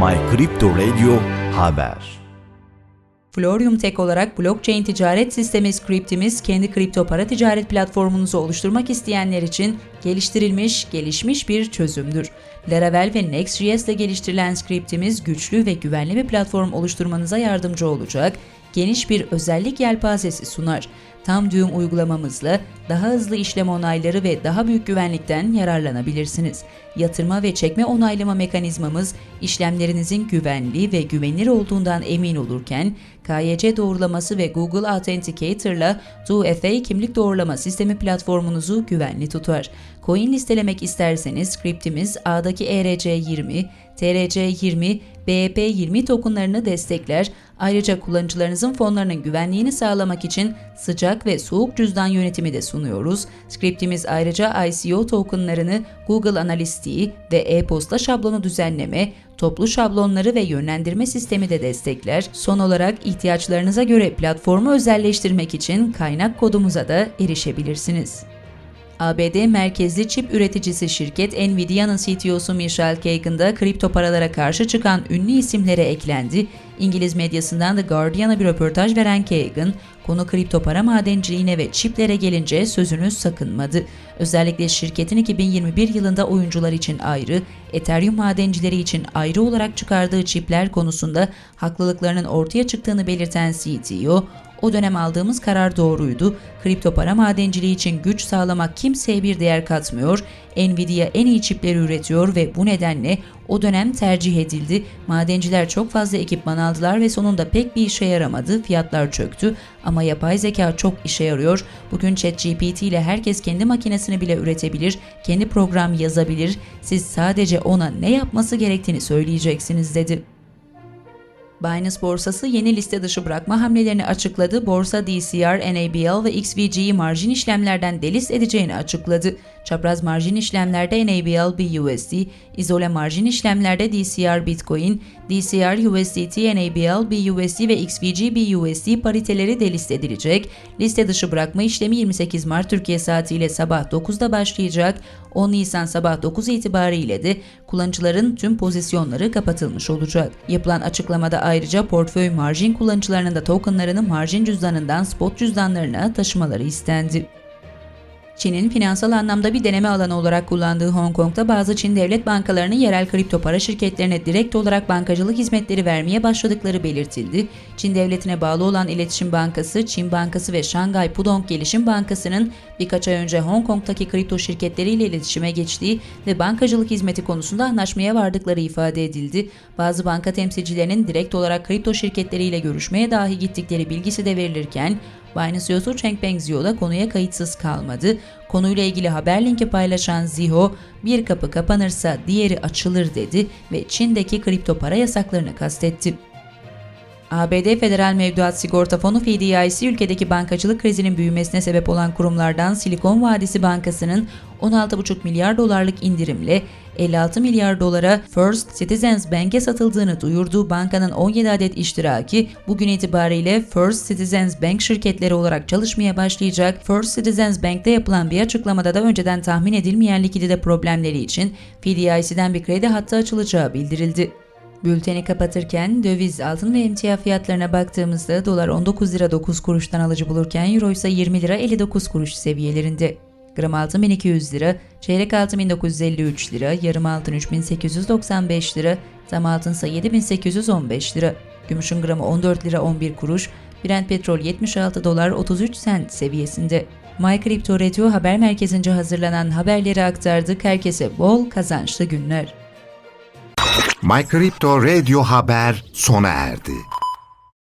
My Crypto Radio Haber Florium Tech olarak blockchain ticaret sistemi Script'imiz kendi kripto para ticaret platformunuzu oluşturmak isteyenler için geliştirilmiş, gelişmiş bir çözümdür. Laravel ve Next.js ile geliştirilen Script'imiz güçlü ve güvenli bir platform oluşturmanıza yardımcı olacak, geniş bir özellik yelpazesi sunar. Tam düğüm uygulamamızla daha hızlı işlem onayları ve daha büyük güvenlikten yararlanabilirsiniz. Yatırma ve çekme onaylama mekanizmamız işlemlerinizin güvenli ve güvenilir olduğundan emin olurken, KYC doğrulaması ve Google Authenticator'la 2FA kimlik doğrulama sistemi platformunuzu güvenli tutar. Coin listelemek isterseniz scriptimiz A'daki E ERC20, TRC20, BEP20 tokenlarını destekler. Ayrıca kullanıcılarınızın fonlarının güvenliğini sağlamak için sıcak ve soğuk cüzdan yönetimi de sunuyoruz. Scriptimiz ayrıca ICO tokenlarını Google Analytics'i ve e-posta şablonu düzenleme, toplu şablonları ve yönlendirme sistemi de destekler. Son olarak ihtiyaçlarınıza göre platformu özelleştirmek için kaynak kodumuza da erişebilirsiniz. ABD merkezli çip üreticisi şirket Nvidia'nın CTO'su Michel Kagan da kripto paralara karşı çıkan ünlü isimlere eklendi. İngiliz medyasından The Guardian'a bir röportaj veren Kagan, konu kripto para madenciliğine ve çiplere gelince sözünü sakınmadı. Özellikle şirketin 2021 yılında oyuncular için ayrı, Ethereum madencileri için ayrı olarak çıkardığı çipler konusunda haklılıklarının ortaya çıktığını belirten CTO, o dönem aldığımız karar doğruydu. Kripto para madenciliği için güç sağlamak kimseye bir değer katmıyor. Nvidia en iyi çipleri üretiyor ve bu nedenle o dönem tercih edildi. Madenciler çok fazla ekipman aldılar ve sonunda pek bir işe yaramadı. Fiyatlar çöktü ama yapay zeka çok işe yarıyor. Bugün ChatGPT ile herkes kendi makinesini bile üretebilir, kendi program yazabilir. Siz sadece ona ne yapması gerektiğini söyleyeceksiniz dedi. Binance borsası yeni liste dışı bırakma hamlelerini açıkladı. Borsa DCR, NABL ve XVG'yi marjin işlemlerden delist edeceğini açıkladı. Çapraz marjin işlemlerde NABL BUSD, izole marjin işlemlerde DCR Bitcoin, DCR USDT, NABL BUSD ve XVG BUSD pariteleri delist edilecek. Liste dışı bırakma işlemi 28 Mart Türkiye saatiyle sabah 9'da başlayacak. 10 Nisan sabah 9 itibariyle de kullanıcıların tüm pozisyonları kapatılmış olacak. Yapılan açıklamada ayrıca portföy marjin kullanıcılarının da tokenlarını marjin cüzdanından spot cüzdanlarına taşımaları istendi. Çin'in finansal anlamda bir deneme alanı olarak kullandığı Hong Kong'da bazı Çin devlet bankalarının yerel kripto para şirketlerine direkt olarak bankacılık hizmetleri vermeye başladıkları belirtildi. Çin devletine bağlı olan İletişim Bankası, Çin Bankası ve Şangay Pudong Gelişim Bankası'nın birkaç ay önce Hong Kong'daki kripto şirketleriyle iletişime geçtiği ve bankacılık hizmeti konusunda anlaşmaya vardıkları ifade edildi. Bazı banka temsilcilerinin direkt olarak kripto şirketleriyle görüşmeye dahi gittikleri bilgisi de verilirken, Binance CEO'su Changpeng Zhou da konuya kayıtsız kalmadı. Konuyla ilgili haber linki paylaşan Zhou, bir kapı kapanırsa diğeri açılır dedi ve Çin'deki kripto para yasaklarını kastetti. ABD Federal Mevduat Sigorta Fonu FDIC ülkedeki bankacılık krizinin büyümesine sebep olan kurumlardan Silikon Vadisi Bankası'nın 16,5 milyar dolarlık indirimle 56 milyar dolara First Citizens Bank'e satıldığını duyurduğu bankanın 17 adet iştiraki bugün itibariyle First Citizens Bank şirketleri olarak çalışmaya başlayacak. First Citizens Bank'te yapılan bir açıklamada da önceden tahmin edilmeyen likidite problemleri için FDIC'den bir kredi hattı açılacağı bildirildi. Bülteni kapatırken döviz, altın ve emtia fiyatlarına baktığımızda dolar 19 lira 9 kuruştan alıcı bulurken euro ise 20 lira 59 kuruş seviyelerinde. Gram altın 1200 lira, çeyrek altın 1953 lira, yarım altın 3895 lira, tam altın ise 7815 lira. Gümüşün gramı 14 lira 11 kuruş, Brent petrol 76 dolar 33 sent seviyesinde. My Crypto Radio haber merkezince hazırlanan haberleri aktardık. Herkese bol kazançlı günler. My Radio Haber sona erdi.